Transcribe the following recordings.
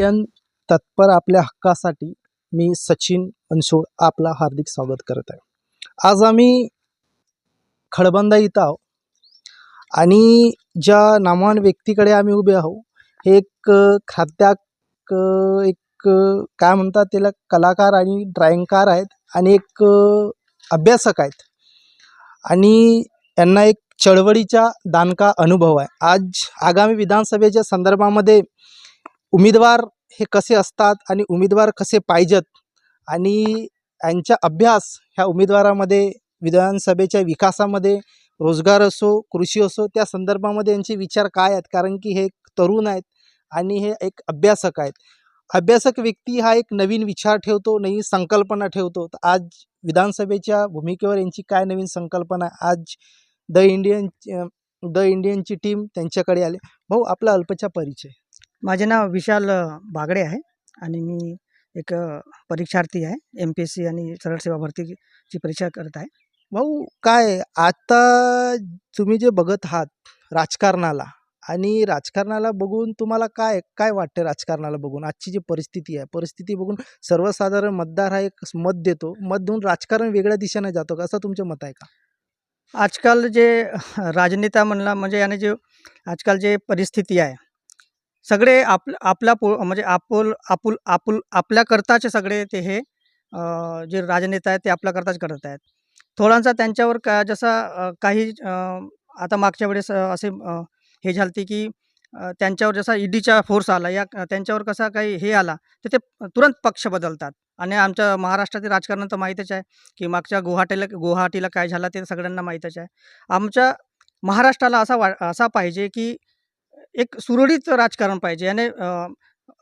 Indian तत्पर आपल्या हक्कासाठी मी सचिन अंशोळ आपला हार्दिक स्वागत करत आहे. आज आम्ही खडबंदा इथं आहो आणि ज्या नामवान व्यक्तीकडे आम्ही उभे आहो हे एक खात्याक खाद्याक एक काय म्हणतात त्याला कलाकार आणि ड्रॉइंगकार आहेत आणि एक अभ्यासक आहेत. आणि यांना एक चळवळीचा दानका अनुभव आहे. आज आगामी विधानसभेच्या संदर्भामध्ये उमेदवार हे कसे असतात आणि उमेदवार कसे पाहिजेत आणि यांचा अभ्यास ह्या उमेदवारामध्ये विधानसभेच्या विकासामध्ये रोजगार असो कृषी असो त्या संदर्भामध्ये यांचे विचार काय आहेत? कारण की हे एक तरुण आहेत आणि हे एक अभ्यासक आहेत. अभ्यासक व्यक्ती हा एक नवीन विचार ठेवतो नवीन संकल्पना ठेवतो. तर आज विधानसभेच्या भूमिकेवर यांची काय नवीन संकल्पना? आहे आज द इंडियन द इंडियनची टीम त्यांच्याकडे आले. भाऊ आपला अल्पचा परिचय. माझे नाव विशाल बागडे आहे आणि मी एक परीक्षार्थी आहे. एम पी एस सी आणि सरळ सेवा भरतीची परीक्षा करत आहे. भाऊ काय आता तुम्ही जे बघत आहात राजकारणाला आणि राजकारणाला बघून तुम्हाला काय काय वाटतं राजकारणाला बघून? आजची जी परिस्थिती आहे परिस्थिती बघून सर्वसाधारण मतदार हा एक मत देतो. मत देऊन राजकारण वेगळ्या दिशेने जातो का? असं तुमचं मत आहे का? आजकाल जे राजनेता म्हणला म्हणजे याने जे आजकाल जे परिस्थिती आहे सगळे आप आपला पो म्हणजे आपुल आपुल आपुल आपल्याकरताचे सगळे ते हे जे राजनेता आहेत ते आपल्याकरताच करत आहेत. थोडासा त्यांच्यावर का जसा काही आता मागच्या वेळेस असे हे झालते की त्यांच्यावर जसा ईडीचा फोर्स आला या त्यांच्यावर कसा काही हे आला तर ते तुरंत पक्ष बदलतात. आणि आमच्या महाराष्ट्रातील राजकारण तर माहीतच आहे की मागच्या गुवाहाटीला गुवाहाटीला काय झालं ते सगळ्यांना माहीतच आहे. आमच्या महाराष्ट्राला असा वा असा पाहिजे की एक सुरळीत राजकारण पाहिजे आणि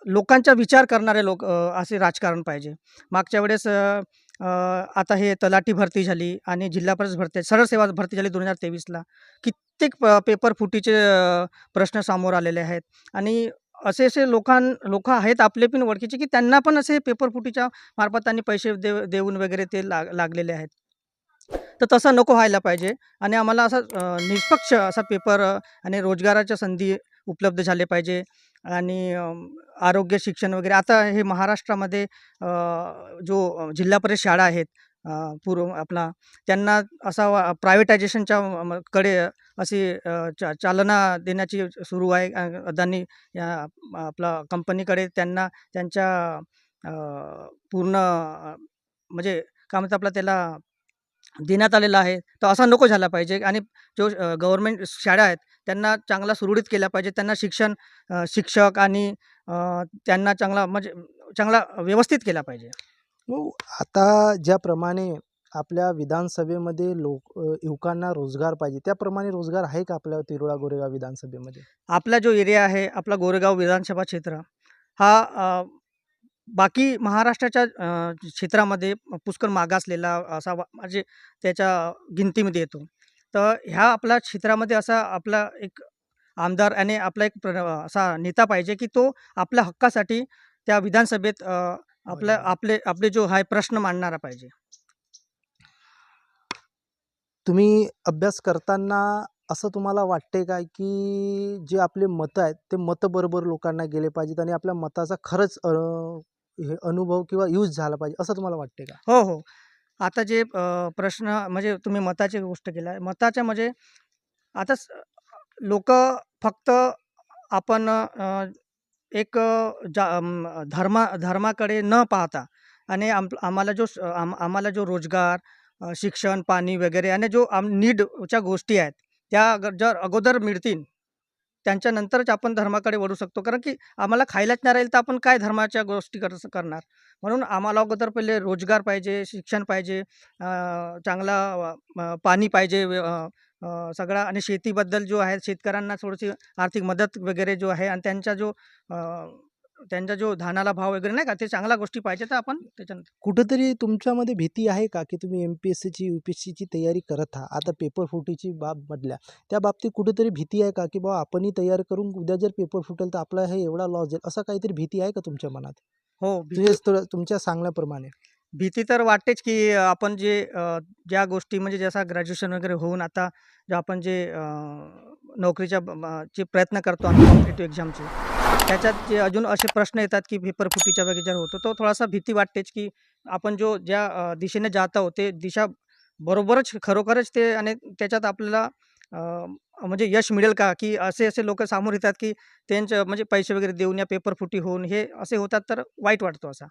लोकांचा विचार करणारे लोक असे राजकारण पाहिजे. मागच्या वेळेस आता हे तलाठी भरती झाली आणि जिल्हा परिषद भरती सरळ सेवा भरती झाली दोन हजार तेवीसला. कित्येक प पेपर फुटीचे प्रश्न समोर आलेले आहेत. आणि असे असे लोकां लोक आहेत आपले पण ओळखीचे की त्यांना पण असे पेपर फुटीच्या मार्फत त्यांनी पैसे दे देऊन वगैरे ते लाग लागलेले आहेत. तर तसं नको व्हायला पाहिजे आणि आम्हाला असा निष्पक्ष असा पेपर आणि रोजगाराच्या संधी उपलब्ध झाले पाहिजे आणि आरोग्य शिक्षण वगैरे. आता हे महाराष्ट्रामध्ये जो जिल्हा परिषद शाळा आहेत पूर्व आपला त्यांना असा वा प्रायव्हेटायझेशनच्या कडे अशी चा चालना देण्याची सुरू आहे. अदानी या आपला कंपनीकडे त्यांना त्यांच्या पूर्ण म्हणजे काय म्हणतात आपला त्याला देण्यात आलेला आहे. तर असा नको झाला पाहिजे. आणि जो गव्हर्मेंट शाळा आहेत त्यांना चांगला सुरळीत केल्या पाहिजे. त्यांना शिक्षण शिक्षक आणि त्यांना चांगला म्हणजे चांगला व्यवस्थित केला पाहिजे. हो आता ज्याप्रमाणे आपल्या विधानसभेमध्ये लोक युवकांना रोजगार पाहिजे त्याप्रमाणे रोजगार आहे का आपल्या तिरोडा गोरेगाव विधानसभेमध्ये? आपला जो एरिया आहे आपला गोरेगाव विधानसभा क्षेत्र हा बाकी महाराष्ट्राच्या क्षेत्रामध्ये पुष्कळ मागासलेला असा म्हणजे त्याच्या गिनतीमध्ये येतो. तर ह्या आपल्या क्षेत्रामध्ये असा आपला एक आमदार आणि आपला एक प्र असा नेता पाहिजे की तो आपल्या हक्कासाठी त्या विधानसभेत आपल्या. आपले आपले जो आहे प्रश्न मांडणारा पाहिजे. तुम्ही अभ्यास करताना असं तुम्हाला वाटते का की जे आपले मतं आहेत ते मतं बरोबर लोकांना गेले पाहिजेत आणि आपल्या मताचा खरंच हे अनुभव किंवा यूज झाला पाहिजे असं तुम्हाला वाटते का? हो हो. आता जे प्रश्न म्हणजे तुम्ही मताची गोष्ट केला आहे मताच्या म्हणजे आता लोक फक्त आपण एक जा धर्मा धर्माकडे न पाहता आणि आम आम्हाला जो आम आम्हाला जो रोजगार शिक्षण पाणी वगैरे आणि जो आम नीडच्या गोष्टी आहेत त्या जर अगोदर मिळतील त्यांच्यानंतरच आपण धर्माकडे वळू शकतो. कारण की आम्हाला खायलाच नाही राहील तर आपण काय धर्माच्या गोष्टी कर करणार? म्हणून आम्हाला अगोदर पहिले रोजगार पाहिजे शिक्षण पाहिजे चांगला पाणी पाहिजे सगळा आणि शेतीबद्दल जो आहे शेतकऱ्यांना थोडीशी आर्थिक मदत वगैरे जो आहे आणि त्यांचा जो त्यांचा जो धानाला भाव वगैरे नाही का ते चांगल्या गोष्टी पाहिजे तर आपण त्याच्यानंतर कुठंतरी तुमच्यामध्ये भीती आहे का की तुम्ही एम पी एस सीची यू पी एस सीची तयारी करत आहात? आता पेपर फुटीची बाब म्हटल्या त्या बाबतीत कुठेतरी भीती आहे का की बाबा आपणही तयार करून उद्या जर पेपर फुटेल तर आपला हे एवढा लॉस जाईल? असं काहीतरी भीती आहे का तुमच्या मनात? हो भीती तुझे थोडं तुमच्या सांगण्याप्रमाणे. भीती तर वाटतेच की आपण जे अ, ज्या गोष्टी म्हणजे जसा ग्रॅज्युएशन वगैरे होऊन आता जे आपण जे अ, नोकरीच्या ब- ब- चे प्रयत्न करतो आम्ही कॉम्पिटेटिव्ह एक्झामचे त्याच्यात जे अजून असे प्रश्न येतात की पेपर फुटीच्या वगैरे होतो तो थोडासा भीती वाटतेच की आपण जो ज्या दिशेने जात आहोत ते दिशा बरोबरच खरोखरच ते आणि त्याच्यात आपल्याला म्हणजे यश मिळेल का? की असे असे लोक सामोर येतात की त्यांचं म्हणजे पैसे वगैरे देऊन या पेपर फुटी होऊन हे असे होतात तर वाईट वाटतो असा.